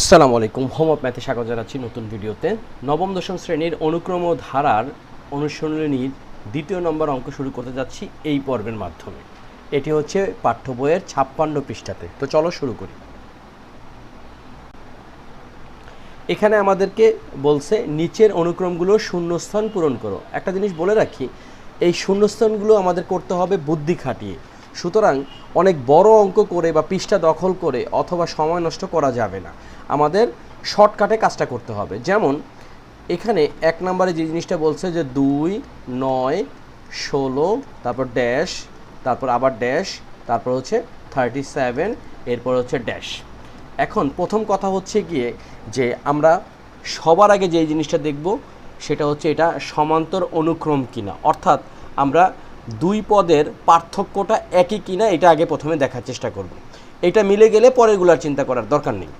আসসালামু আলাইকুম home of ম্যাথে স্বাগত জানাচ্ছি নতুন ভিডিওতে। নবম, দশম শ্রেণির অনুক্রম ধারার অনুশীলনীর দ্বিতীয় নম্বর অঙ্ক শুরু করতে যাচ্ছি এই পর্বের মাধ্যমে। এটি হচ্ছে পাঠ্য বইয়ের ছাপ্পান্ন পৃষ্ঠাতে। তো চলো শুরু করি। এখানে আমাদেরকে বলছে, নিচের অনুক্রমগুলো শূন্যস্থান পূরণ করো। একটা জিনিস বলে রাখি, এই শূন্যস্থানগুলো আমাদের করতে হবে বুদ্ধি খাটিয়ে। সুতরাং অনেক বড় অঙ্ক করে বা পৃষ্ঠা দখল করে অথবা সময় নষ্ট করা যাবে না। আমাদের শর্টকাটে কাজটা করতে হবে। যেমন, এখানে এক নম্বরে যে জিনিসটা বলছে যে দুই, নয়, ষোলো, তারপর ড্যাশ তারপর আবার ড্যাশ তারপর হচ্ছে থার্টি সেভেন এরপর হচ্ছে ড্যাশ এখন প্রথম কথা হচ্ছে গিয়ে যে আমরা সবার আগে যে জিনিসটা দেখব, সেটা হচ্ছে এটা সমান্তর অনুক্রম কিনা। অর্থাৎ আমরা দুই পদের পার্থক্যটা একই কিনা, এটা আগে প্রথমে দেখার চেষ্টা করব। এটা মিলে গেলে পরেরগুলার চিন্তা করার দরকার নেই।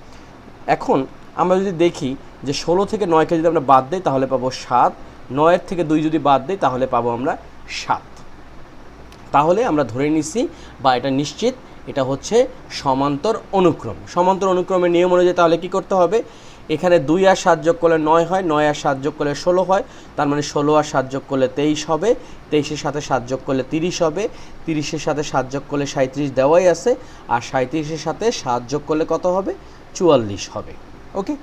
এখন আমরা যদি দেখি যে ষোলো থেকে নয়কে যদি আমরা বাদ দিই, তাহলে পাবো সাত। নয়ের থেকে দুই যদি বাদ দিই, তাহলে পাবো আমরা সাত। তাহলে আমরা ধরে নিছি বা এটা নিশ্চিত, এটা হচ্ছে সমান্তর অনুক্রম। সমান্তর অনুক্রমের নিয়ম অনুযায়ী তাহলে কি করতে হবে? এখানে দুই আর সাত যোগ করলে নয় হয়, নয় আর সাত যোগ করলে ষোলো হয়, তার মানে ষোলো আর সাত যোগ করলে তেইশ হবে, তেইশের সাথে সাত যোগ করলে তিরিশ হবে, তিরিশের সাথে সাত যোগ করলে সাঁত্রিশ দেওয়াই আছে, আর সাঁত্রিশের সাথে সাত যোগ করলে কত হবে? চুয়াল্লিশ হবে। ওকে?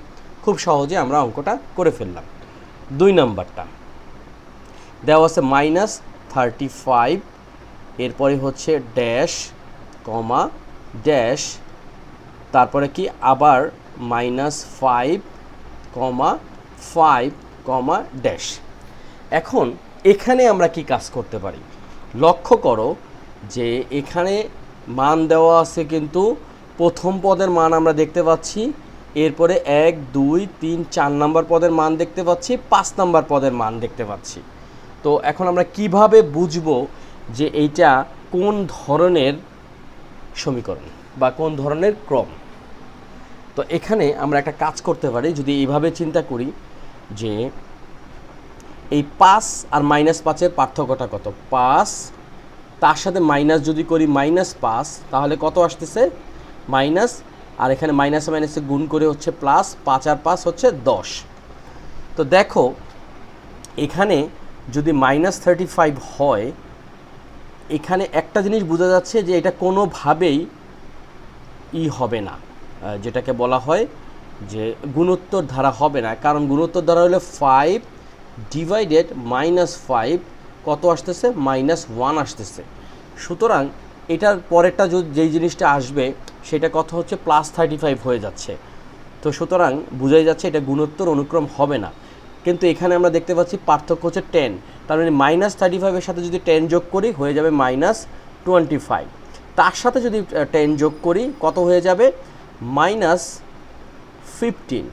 খুব সহজে আমরা অঙ্কটা করে ফেললাম। দুই নাম্বারটা। দেওয়া আছে মাইনাস থার্টি ফাইভ, এরপরে হচ্ছে ড্যাশ, কমা, ড্যাশ, তারপরে কি? আবার minus five, comma five, comma, dash. এখন এখানে আমরা কি কাজ করতে পারি? লক্ষ্য করো যে এখানে মান দেওয়া আছে কিন্তু প্রথম পদের মান আমরা দেখতে পাচ্ছি। এরপরে এক, দুই, তিন, চার নাম্বার পদের মান দেখতে পাচ্ছি। পাঁচ নাম্বার পদের মান দেখতে পাচ্ছি। তো এখন আমরা কীভাবে বুঝব যে এইটা কোন ধরনের সমীকরণ বা কোন ধরনের ক্রম? তো এখানে আমরা একটা কাজ করতে পারি, যদি এইভাবে চিন্তা করি যে এই পাঁচ আর মাইনাস পাঁচের পার্থক্যটা কত? পাঁচ, তার সাথে মাইনাস যদি করি মাইনাস পাঁচ, তাহলে কত আসতেছে? মাইনাস, আর এখানে মাইনাসে মাইনাসে গুণ করে হচ্ছে প্লাস পাঁচ আর পাঁচ হচ্ছে দশ। তো দেখো, এখানে যদি মাইনাস থার্টি ফাইভ হয়, এখানে একটা জিনিস বোঝা যাচ্ছে যে এটা কোনোভাবেই ই হবে না। যেটাকে বলা হয় যে গুণোত্তর ধারা হবে না। কারণ গুণোত্তর ধারা হলো ফাইভ ডিভাইডেড মাইনাস ফাইভ কত আসতেছে? মাইনাস ওয়ান আসতেছে। সুতরাং এটার পরেরটা যেই জিনিসটা আসবে সেটা কত হচ্ছে প্লাস থার্টি ফাইভ হয়ে যাচ্ছে। তো সুতরাং বোঝাই যাচ্ছে এটা গুণোত্তর অনুক্রম হবে না। কিন্তু এখানে আমরা দেখতে পাচ্ছি পার্থক্য হচ্ছে টেন তার মানে মাইনাস থার্টি ফাইভের সাথে যদি টেন যোগ করি, হয়ে যাবে মাইনাস টোয়েন্টি ফাইভ তার সাথে যদি টেন যোগ করি, কত হয়ে যাবে? মাইনাস ফিফটিন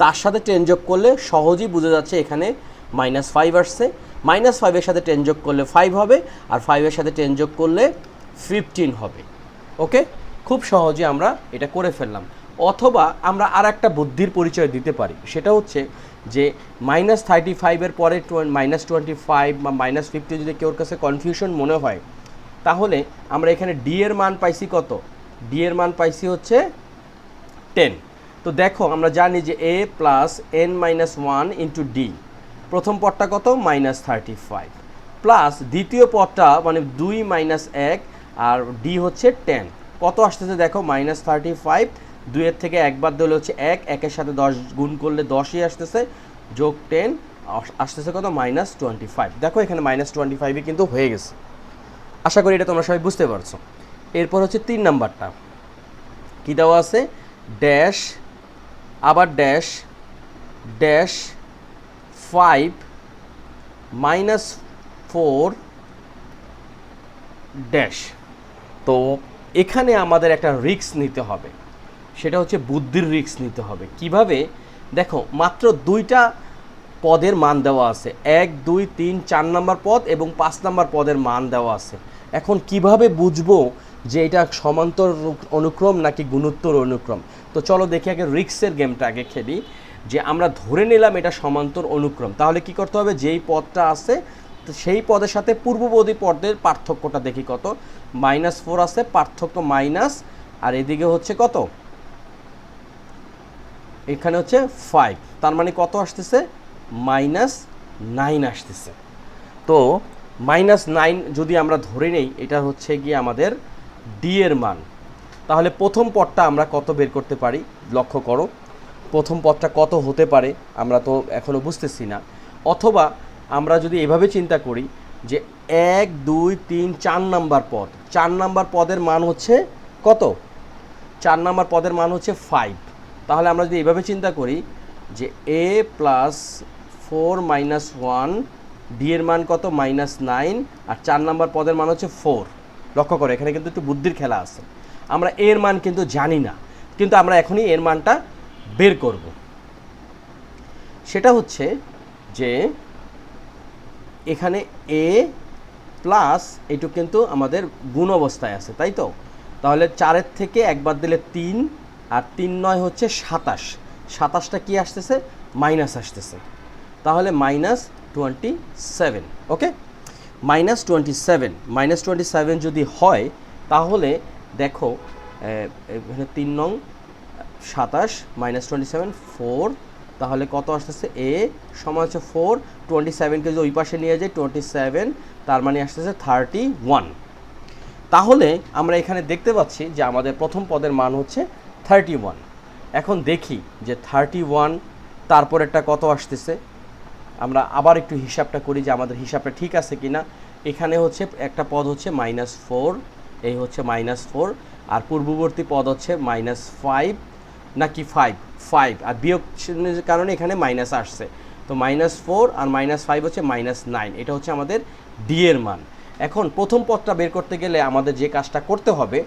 তার সাথে টেন যোগ করলে সহজেই বোঝা যাচ্ছে এখানে মাইনাস ফাইভ আসছে। মাইনাস ফাইভের সাথে টেন যোগ করলে ফাইভ হবে, আর ফাইভের সাথে টেন যোগ করলে ফিফটিন হবে। ওকে খুব সহজে আমরা এটা করে ফেললাম। অথবা আমরা আর একটা বুদ্ধির পরিচয় দিতে পারি। সেটা হচ্ছে যে মাইনাস থার্টি ফাইভের পরে মাইনাস টোয়েন্টি ফাইভ বা মাইনাস ফিফটি যদি কেউর কাছে কনফিউশন মনে হয়, তাহলে আমরা এখানে ডি এর মান পাইছি কত? ডি এর মান পাইছি হচ্ছে টেন তো দেখো, আমরা জানি যে A plus N minus one into D প্রথম পদটা কত? মাইনাস থার্টি ফাইভ প্লাস দ্বিতীয় পদটা মানে দুই মাইনাস এক, আর ডি হচ্ছে টেন কত আসতেছে দেখো? মাইনাস থার্টি ফাইভ দুইয়ের থেকে একবার দিলে হচ্ছে এক, একের সাথে দশ গুণ করলে দশই আসতেছে। যোগ টেন আসতেছে কত? মাইনাস টোয়েন্টি ফাইভ দেখো এখানে মাইনাস টোয়েন্টি ফাইভই কিন্তু হয়ে গেছে। আশা করি এটা তোমরা সবাই বুঝতে পারছ। এরপর হচ্ছে তিন নাম্বারটা। কী দেওয়া আছে? ড্যাশ আবার dash dash five minus four dash তো এখানে আমাদের একটা রিস্ক নিতে হবে। সেটা হচ্ছে বুদ্ধির রিক্স নিতে হবে। কীভাবে? দেখো, মাত্র দুইটা পদের মান দেওয়া আছে। এক, দুই, তিন, চার নাম্বার পদ এবং পাঁচ নাম্বার পদের মান দেওয়া আছে। এখন কীভাবে বুঝব যে এটা সমান্তর অনুক্রম নাকি গুণোত্তর অনুক্রম? তো চলো দেখি আগে রিক্সের গেমটা আগে খেলি। যে আমরা ধরে নিলাম এটা সমান্তর অনুক্রম। তাহলে কি করতে হবে? যেই পদটা আছে সেই পদের সাথে পূর্ববর্তী পদের পার্থক্যটা দেখি কত। মাইনাস ফোর আছে, পার্থক্য মাইনাস আর এদিকে হচ্ছে কত? এখানে হচ্ছে ফাইভ তার মানে কত আসতেছে? মাইনাস নাইন আসতেছে। তো মাইনাস নাইন যদি আমরা ধরে নেই, এটা হচ্ছে গিয়ে আমাদের ডি এর মান। তাহলে প্রথম পদটা আমরা কত বের করতে পারি? লক্ষ্য করো, প্রথম পদটা কত হতে পারে? আমরা তো এখনও বুঝতেছি না। অথবা আমরা যদি এভাবে চিন্তা করি যে এক, দুই, তিন, চার নাম্বার পদ, চার নাম্বার পদের মান হচ্ছে কত? চার নাম্বার পদের মান হচ্ছে ফাইভ তাহলে আমরা যদি এভাবে চিন্তা করি যে A plus four minus one D এর মান কত? মাইনাস নাইন আর চার নাম্বার পদের মান হচ্ছে ফোর লক্ষ্য করো, এখানে কিন্তু একটু বুদ্ধির খেলা আছে। আমরা এর মান কিন্তু জানি না, কিন্তু আমরা এখনই এর মানটা বের করব। সেটা হচ্ছে যে এখানে এ প্লাস এইটুকু কিন্তু আমাদের গুণ অবস্থায় আছে, তাই তো? তাহলে চারের থেকে একবার দিলে তিন, আর তিন নয় হচ্ছে সাতাশ। সাতাশটা কি আসতেছে? মাইনাস আসতেছে। তাহলে minus twenty seven, okay? Minus twenty seven, minus twenty seven যদি হয়, তাহলে দেখো এখানে তিন নং, সাতাশ, মাইনাস টোয়েন্টি সেভেন, ফোর তাহলে কত আসতেছে? এ সমান হচ্ছে ফোর টোয়েন্টি সেভেনকে যদি ওই পাশে নিয়ে যাই টোয়েন্টি সেভেন তার মানে আসতেছে থার্টি ওয়ান তাহলে আমরা এখানে দেখতে পাচ্ছি যে আমাদের প্রথম পদের মান হচ্ছে থার্টি ওয়ান এখন দেখি যে থার্টি ওয়ান তারপরেরটা কত আসতেছে? আমরা আবার একটু হিসাবটা করি যে আমাদের হিসাবটা ঠিক আছে কি না এখানে হচ্ছে একটা পদ হচ্ছে মাইনাস ফোর এই হচ্ছে মাইনাস ফোর আর পূর্ববর্তী পদ হচ্ছে মাইনাস ফাইভ নাকি ফাইভ ফাইভ আর বিয়োগ কারণে এখানে মাইনাস আসছে। তো মাইনাস ফোর আর মাইনাস ফাইভ হচ্ছে মাইনাস নাইন এটা হচ্ছে আমাদের ডি এর মান। এখন প্রথম পদটা বের করতে গেলে আমাদের যে কাজটা করতে হবে,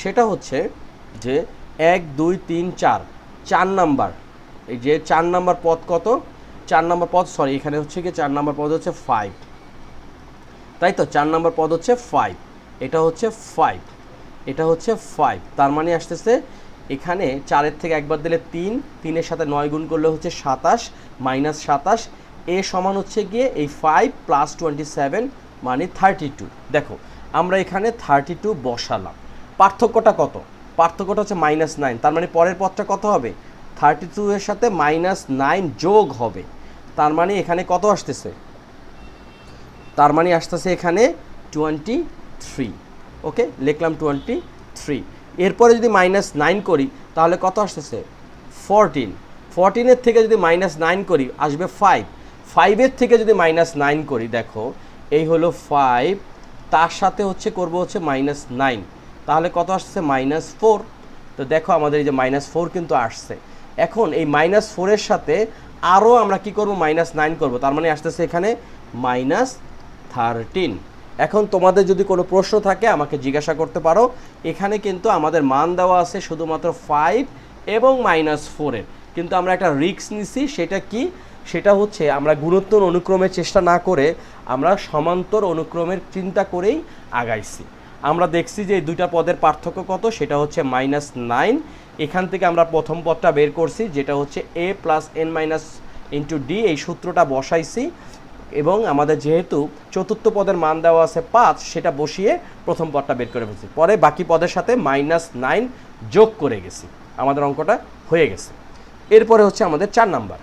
সেটা হচ্ছে যে এক, দুই, তিন, চার চার নাম্বার। এই যে চার নাম্বার পদ কত? চার নাম্বার পদ সরি এখানে হচ্ছে কি চার নাম্বার পদ হচ্ছে ফাইভ তাই তো? চার নাম্বার পদ হচ্ছে ফাইভ এটা হচ্ছে ফাইভ এটা হচ্ছে ফাইভ তার মানে আসতেছে এখানে চারের থেকে একবার দিলে তিন, তিনের সাথে নয় গুণ করলে হচ্ছে সাতাশ, মাইনাস সাতাশ, এ সমান হচ্ছে গিয়ে এই ফাইভ প্লাস টোয়েন্টি সেভেন মানে থার্টি টু দেখো, আমরা এখানে থার্টি টু বসালাম। পার্থক্যটা কত? পার্থক্যটা হচ্ছে মাইনাস নাইন তার মানে পরের পথটা কত হবে? থার্টি টু এর সাথে মাইনাস নাইন যোগ হবে। তার মানে এখানে কত আসতেছে? তার মানে আসতেছে এখানে টোয়েন্টি থ্রি ওকে লিখলাম টোয়েন্টি থ্রি এরপরে যদি মাইনাস নাইন করি, তাহলে কত আসতেছে? ফোরটিন ফোরটিনের থেকে যদি মাইনাস নাইন করি, আসবে ফাইভ ফাইভের থেকে যদি মাইনাস নাইন করি, দেখো, এই হলো ফাইভ তার সাথে হচ্ছে করব হচ্ছে মাইনাস নাইন তাহলে কত আসছে মাইনাস ফোর তো দেখো আমাদের এই যে মাইনাস ফোর কিন্তু আসছে। এখন এই মাইনাস ফোরের সাথে আরও আমরা কি করব? মাইনাস নাইন করব। তার মানে আসতেছে এখানে মাইনাস থার্টিন এখন তোমাদের যদি কোনো প্রশ্ন থাকে, আমাকে জিজ্ঞাসা করতে পারো। এখানে কিন্তু আমাদের মান দেওয়া আছে শুধুমাত্র ফাইভ এবং মাইনাস ফোরের কিন্তু আমরা একটা রিক্স নিছি, সেটা কি? সেটা হচ্ছে আমরা গুণোত্তর অনুক্রমের চেষ্টা না করে আমরা সমান্তর অনুক্রমের চিন্তা করেই আগাইছি। আমরা দেখছি যে এই দুইটা পদের পার্থক্য কত, সেটা হচ্ছে মাইনাস নাইন এখান থেকে আমরা প্রথম পদটা বের করছি, যেটা হচ্ছে A plus N minus into D এই সূত্রটা বসাইছি। এবং আমাদের যেহেতু চতুর্থ পদের মান দেওয়া আছে পাঁচ, সেটা বসিয়ে প্রথম পদটা বের করে ফেলছি। পরে বাকি পদের সাথে মাইনাস নাইন যোগ করে গেছি। আমাদের অঙ্কটা হয়ে গেছে। এরপরে হচ্ছে আমাদের চার নাম্বার।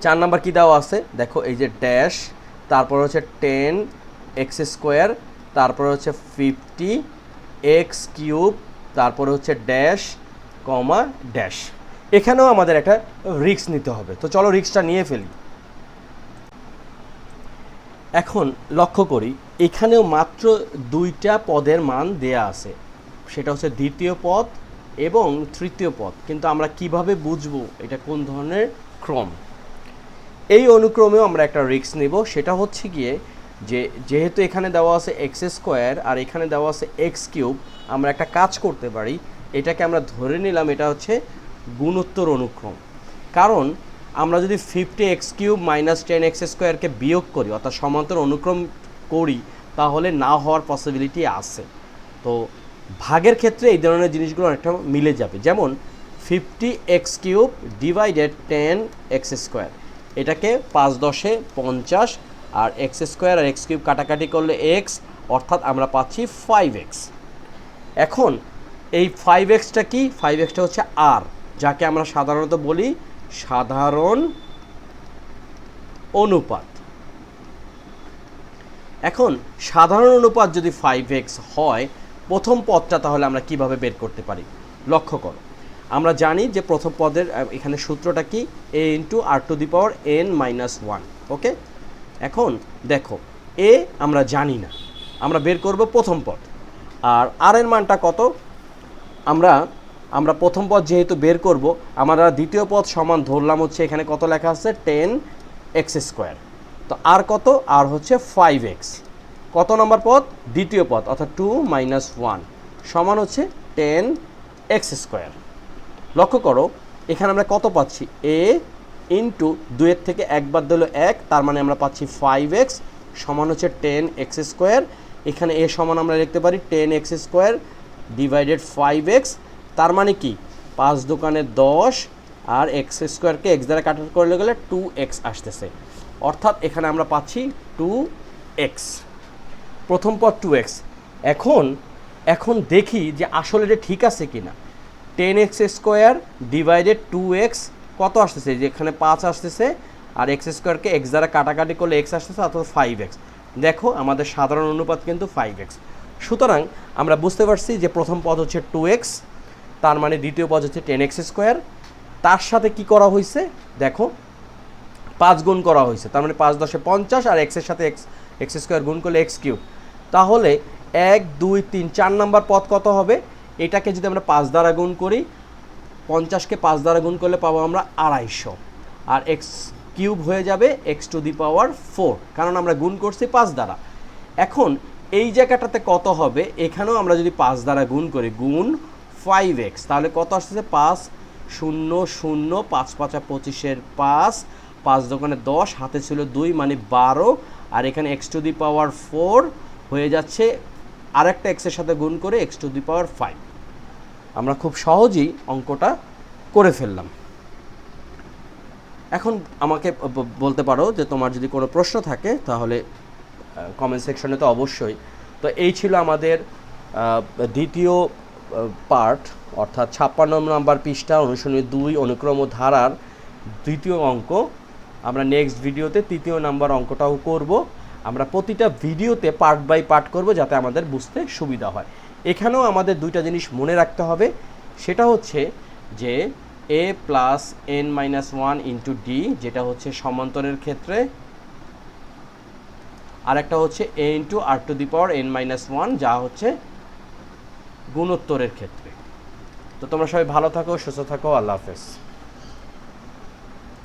চার নাম্বার কি দেওয়া আছে? দেখো, এই যে ড্যাশ তারপর হচ্ছে টেন এক্স স্কোয়ার তারপরে হচ্ছে ফিফটি এক্স কিউব তারপরে হচ্ছে ড্যাশ কমা ড্যাশ এখানেও আমাদের একটা রিক্স নিতে হবে। তো চলো রিক্সটা নিয়ে ফেলি। এখন লক্ষ্য করি, এখানেও মাত্র দুইটা পদের মান দেয়া আছে। সেটা হচ্ছে দ্বিতীয় পদ এবং তৃতীয় পদ। কিন্তু আমরা কীভাবে বুঝব এটা কোন ধরনের ক্রম? এই অনুক্রমেও আমরা একটা রিক্স নেব। সেটা হচ্ছে গিয়ে যে, যেহেতু এখানে দেওয়া আছে এক্স স্কোয়ার আর এখানে দেওয়া আছে এক্স কিউব, আমরা একটা কাজ করতে পারি। এটাকে আমরা ধরে নিলাম এটা হচ্ছে গুণোত্তর অনুক্রম। কারণ আমরা যদি fifty X cube minus ten X স্কোয়ারকে বিয়োগ করি, অর্থাৎ সমান্তর অনুক্রম করি, তাহলে না হওয়ার পসিবিলিটি আছে। তো ভাগের ক্ষেত্রে এই ধরনের জিনিসগুলো অনেকটা মিলে যাবে। যেমন fifty X cube divided ten X square এটাকে পাঁচ দশে পঞ্চাশ আর এক্স স্কোয়ার আর এক্স কিউব কাটাকাটি করলে এক্স অর্থাৎ আমরা পাচ্ছি ফাইভ এক্স এখন এই ফাইভ এক্সটা কি? ফাইভ এক্সটা হচ্ছে আর যাকে আমরা সাধারণত বলি সাধারণ অনুপাত। এখন সাধারণ অনুপাত যদি ফাইভ এক্স হয়, প্রথম পদটা তাহলে আমরা কীভাবে বের করতে পারি? লক্ষ্য করো, আমরা জানি যে প্রথম পদের এখানে সূত্রটা কি? A into R to the power N minus one okay এখন দেখো এ আমরা জানি না, আমরা বের করব প্রথম পদ। আর আর এর মানটা কত? আমরা আমরা প্রথম পদ যেহেতু বের করব, আমরা দ্বিতীয় পদ সমান ধরলাম হচ্ছে এখানে কত লেখা আছে? Ten X square. তো আর কত? আর হচ্ছে ফাইভ এক্স। কত নম্বর পদ? দ্বিতীয় পদ, অর্থাৎ টু মাইনাস ওয়ান সমান হচ্ছে টেন এক্স স্কোয়ার। লক্ষ্য করো, এখানে আমরা কত পাচ্ছি? এ ইন্টু দুয়ের থেকে একবার দিল এক, তার মানে আমরা পাচ্ছি ফাইভ এক্স সমান হচ্ছে টেন এক্স স্কোয়ার। এখানে এ সমান আমরা লিখতে পারি ten X square divided five X তার মানে কি? পাঁচ দোকানে দশ আর এক্স স্কোয়ারকে এক্স দ্বারা কাটার করলে গেলে টু এক্স আসতেছে। অর্থাৎ এখানে আমরা পাচ্ছি টু এক্স প্রথম পদ টু এক্স এখন এখন দেখি যে আসলে এটা ঠিক আছে কি না ten X square divided two X কত আসতেছে? যেখানে পাঁচ আসতেছে আর এক্স স্কোয়ারকে এক্স দ্বারা কাটাকাটি করলে এক্স আসতেছে অর্থাৎ ফাইভ এক্স দেখো, আমাদের সাধারণ অনুপাত কিন্তু ফাইভ এক্স সুতরাং আমরা বুঝতে পারছি যে প্রথম পদ হচ্ছে টু এক্স তার মানে দ্বিতীয় পদ হচ্ছে টেন এক্স স্কোয়ার। তার সাথে কি করা হয়েছে? দেখো, পাঁচ গুণ করা হয়েছে। তার মানে পাঁচ দশে পঞ্চাশ আর এক্সের সাথে এক্স এক্স স্কোয়ার গুণ করলে এক্স কিউব। তাহলে এক, দুই, তিন, চার নাম্বার পদ কত হবে? এটাকে যদি আমরা পাঁচ দ্বারা গুণ করি, পঞ্চাশকে পাঁচ দ্বারা গুণ করলে পাবো আমরা আড়াইশো। আর এক্স কিউব হয়ে যাবে X to the power four, কারণ আমরা গুণ করছি পাঁচ দ্বারা। এখন এই জায়গাটাতে কত হবে? এখানেও আমরা যদি পাঁচ দ্বারা গুণ করি, গুণ ফাইভ এক্স তাহলে কত আসতেছে? পাঁচ শূন্য শূন্য, পাঁচ পাঁচা পঁচিশের পাঁচ পাঁচ দোকানে দশ, হাতে ছিল দুই মানে বারো, আর এখানে X to the power four হয়ে যাচ্ছে। আরেকটা এক্সের সাথে গুণ করে X to the power five আমরা খুব সহজেই অঙ্কটা করে ফেললাম। এখন আমাকে বলতে পারো যে তোমার যদি কোনো প্রশ্ন থাকে, তাহলে কমেন্ট সেকশনে তো অবশ্যই। তো এই ছিল আমাদের দ্বিতীয় পার্ট, অর্থাৎ ছাপ্পান্ন নম্বর পৃষ্ঠা, অনুশীলনী দুই, অনুক্রম ধারার দ্বিতীয় অঙ্ক। আমরা নেক্সট ভিডিওতে তৃতীয় নাম্বার অঙ্কটাও করব। আমরা প্রতিটা ভিডিওতে পার্ট বাই পার্ট করব যাতে আমাদের বুঝতে সুবিধা হয়। এখানেও আমাদের দুইটা জিনিস মনে রাখতে হবে। সেটা হচ্ছে যে A plus N minus one into D যেটা হচ্ছে সমান্তরের ক্ষেত্রে। আর একটা হচ্ছে A into R to the power N minus one যা হচ্ছে গুণোত্তরের ক্ষেত্রে। তো তোমরা সবাই ভালো থাকো সুস্থ থাকো আল্লাহ হাফেজ।